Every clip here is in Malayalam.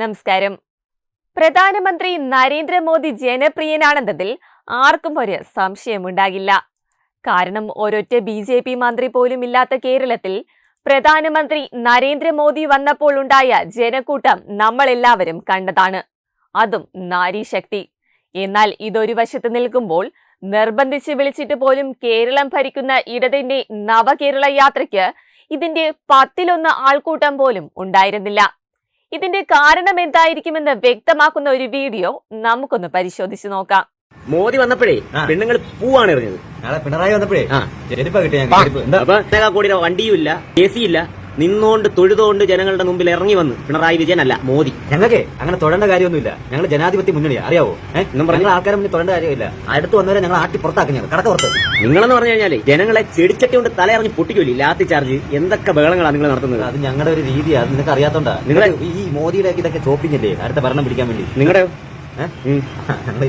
നമസ്കാരം. പ്രധാനമന്ത്രി നരേന്ദ്രമോദി ജനപ്രിയനാണെന്നതിൽ ആർക്കും ഒരു സംശയമുണ്ടാകില്ല. കാരണം ഒരൊറ്റ ബി ജെ പി മന്ത്രി പോലും ഇല്ലാത്ത കേരളത്തിൽ പ്രധാനമന്ത്രി നരേന്ദ്രമോദി വന്നപ്പോൾ ഉണ്ടായ ജനക്കൂട്ടം നമ്മളെല്ലാവരും കണ്ടതാണ്. അതും നാരീശക്തി. എന്നാൽ ഇതൊരു വശത്ത് നിൽക്കുമ്പോൾ നിർബന്ധിച്ച് വിളിച്ചിട്ട് പോലും കേരളം ഭരിക്കുന്ന ഇടതിന്റെ നവകേരള യാത്രയ്ക്ക് ഇതിന്റെ പത്തിലൊന്ന് ആൾക്കൂട്ടം പോലും ഉണ്ടായിരുന്നില്ല. ഇതിന്റെ കാരണം എന്തായിരിക്കുമെന്ന് വ്യക്തമാക്കുന്ന ഒരു വീഡിയോ നമുക്കൊന്ന് പരിശോധിച്ചു നോക്കാം. മോദി വന്നപ്പോഴേ. പെണ്ണുങ്ങൾ പൂവാണ് എറിഞ്ഞത്. നാളെ പിണറായി വന്നപ്പോഴേ കോടിയുടെ വണ്ടിയും ഇല്ല എ സി ഇല്ല നിന്നോണ്ട് തൊഴുതുകൊണ്ട് ജനങ്ങളുടെ മുമ്പിൽ ഇറങ്ങി വന്ന് പിണറായി വിജയൻ അല്ല മോദി. ഞങ്ങൾക്ക് അങ്ങനെ തൊഴേണ്ട കാര്യമൊന്നുമില്ല. ഞങ്ങൾ ജനാധിപത്യ മുന്നണിയാ. അറിയാവോ? എന്നും പറഞ്ഞു. ഞങ്ങൾ ആൾക്കാരെ മുന്നിൽ തൊഴേണ്ട കാര്യമില്ല. അടുത്ത് വന്നവരെ ഞങ്ങൾ ആട്ടി പുറത്താക്കി ഞങ്ങൾ കടക്ക പുറത്ത്. നിങ്ങളെന്ന് പറഞ്ഞു കഴിഞ്ഞാൽ ജനങ്ങളെ ചെടിച്ചട്ടി കൊണ്ട് തലയിറങ്ങി പൊട്ടിക്കൂലി ലാത്തി ചാർജ്. എന്തൊക്കെ ബഹളങ്ങളാണ് നിങ്ങൾ നടത്തുന്നത്? അത് ഞങ്ങളുടെ ഒരു രീതിയാണ് നിങ്ങൾക്ക് അറിയാത്തോണ്ട. നിങ്ങൾ നിങ്ങളെ- ഈ മോദിയുടെ ഇതൊക്കെ ചോപ്പിംഗ് അല്ലേ അടുത്ത ഭരണം പിടിക്കാൻ വേണ്ടി. നിങ്ങളുടെ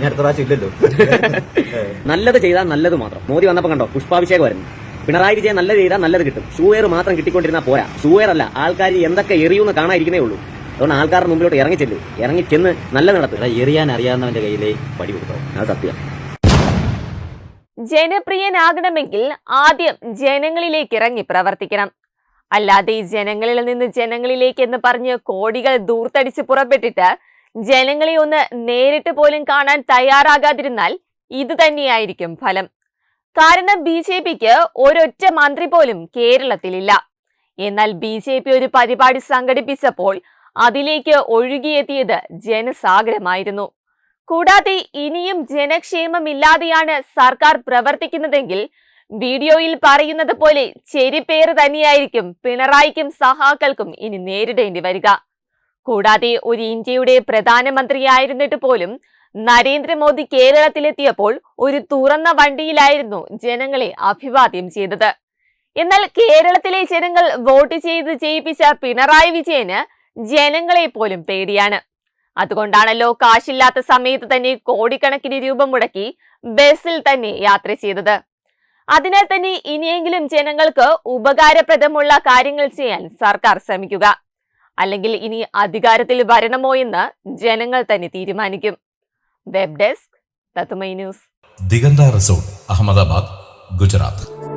അടുത്ത പ്രാവശ്യം ഇല്ലല്ലോ. നല്ലത് ചെയ്താൽ നല്ലത് മാത്രം. മോദി വന്നപ്പോ കണ്ടോ? പുഷ്പാഭിഷേകമായിരുന്നു പിണറായി വിജയൻ നല്ല ചെയ്താൽ നല്ലത് കിട്ടും. ഷൂവെയർ മാത്രം കിട്ടിക്കൊണ്ടിരുന്നാൽ പോരാ. ഷൂവെയർ അല്ല ആൾക്കാർ എന്തൊക്കെ എറിയൂന്ന് കാണാതിരിക്കുന്നേ ഉള്ളൂ. അതുകൊണ്ട് ആൾക്കാരുടെ മുമ്പിലോട്ട് ഇറങ്ങി ചെല്ലു. ഇറങ്ങി ചെന്ന് നല്ല നടത്തുക എറിയാൻ അറിയാവുന്നവന്റെ കയ്യിലേ പടി കൊടുത്തോ. അത് സത്യം. ജനപ്രിയനാകണമെങ്കിൽ ആദ്യം ജനങ്ങളിലേക്ക് ഇറങ്ങി പ്രവർത്തിക്കണം. അല്ലാതെ ഈ ജനങ്ങളിൽ നിന്ന് ജനങ്ങളിലേക്ക് എന്ന് പറഞ്ഞ് കോടികൾ ദൂർത്തടിച്ച് പുറപ്പെട്ടിട്ട് ജനങ്ങളെ ഒന്ന് നേരിട്ട് പോലും കാണാൻ തയ്യാറാകാതിരുന്നാൽ ഇത് തന്നെയായിരിക്കും ഫലം. കാരണം ബി ജെ പിക്ക് ഒരൊറ്റ മന്ത്രി പോലും കേരളത്തിലില്ല. എന്നാൽ ബി ജെ പി ഒരു പരിപാടി സംഘടിപ്പിച്ചപ്പോൾ അതിലേക്ക് ഒഴുകിയെത്തിയത് ജനസാഗരമായിരുന്നു. കൂടാതെ ഇനിയും ജനക്ഷേമമില്ലാതെയാണ് സർക്കാർ പ്രവർത്തിക്കുന്നതെങ്കിൽ വീഡിയോയിൽ പറയുന്നത് പോലെ ചെരിപ്പേറ് തന്നെയായിരിക്കും പിണറായിക്കും സഹാക്കൾക്കും ഇനി നേരിടേണ്ടി വരിക. കൂടാതെ ഒരു ഇന്ത്യയുടെ പ്രധാനമന്ത്രിയായിരുന്നിട്ട് പോലും നരേന്ദ്രമോദി കേരളത്തിലെത്തിയപ്പോൾ ഒരു തുറന്ന വണ്ടിയിലായിരുന്നു ജനങ്ങളെ അഭിവാദ്യം ചെയ്തത്. എന്നാൽ കേരളത്തിലെ ജനങ്ങൾ വോട്ട് ചെയ്ത് ജയിപ്പിച്ച പിണറായി വിജയന് ജനങ്ങളെ പോലും പേടിയാണ്. അതുകൊണ്ടാണല്ലോ കാശില്ലാത്ത സമയത്ത് തന്നെ കോടിക്കണക്കിന് രൂപ മുടക്കി ബസ്സിൽ തന്നെ യാത്ര ചെയ്തത്. അതിനാൽ തന്നെ ഇനിയെങ്കിലും ജനങ്ങൾക്ക് ഉപകാരപ്രദമുള്ള കാര്യങ്ങൾ ചെയ്യാൻ സർക്കാർ ശ്രമിക്കുക. അല്ലെങ്കിൽ ഇനി അധികാരത്തിൽ വരണമോ എന്ന് ജനങ്ങൾ തന്നെ തീരുമാനിക്കും. വെബ് ഡെസ്ക് തത്തുമൈ ന്യൂസ് ദിഗന്ത റിസോർട്ട് അഹമ്മദാബാദ് ഗുജറാത്ത്.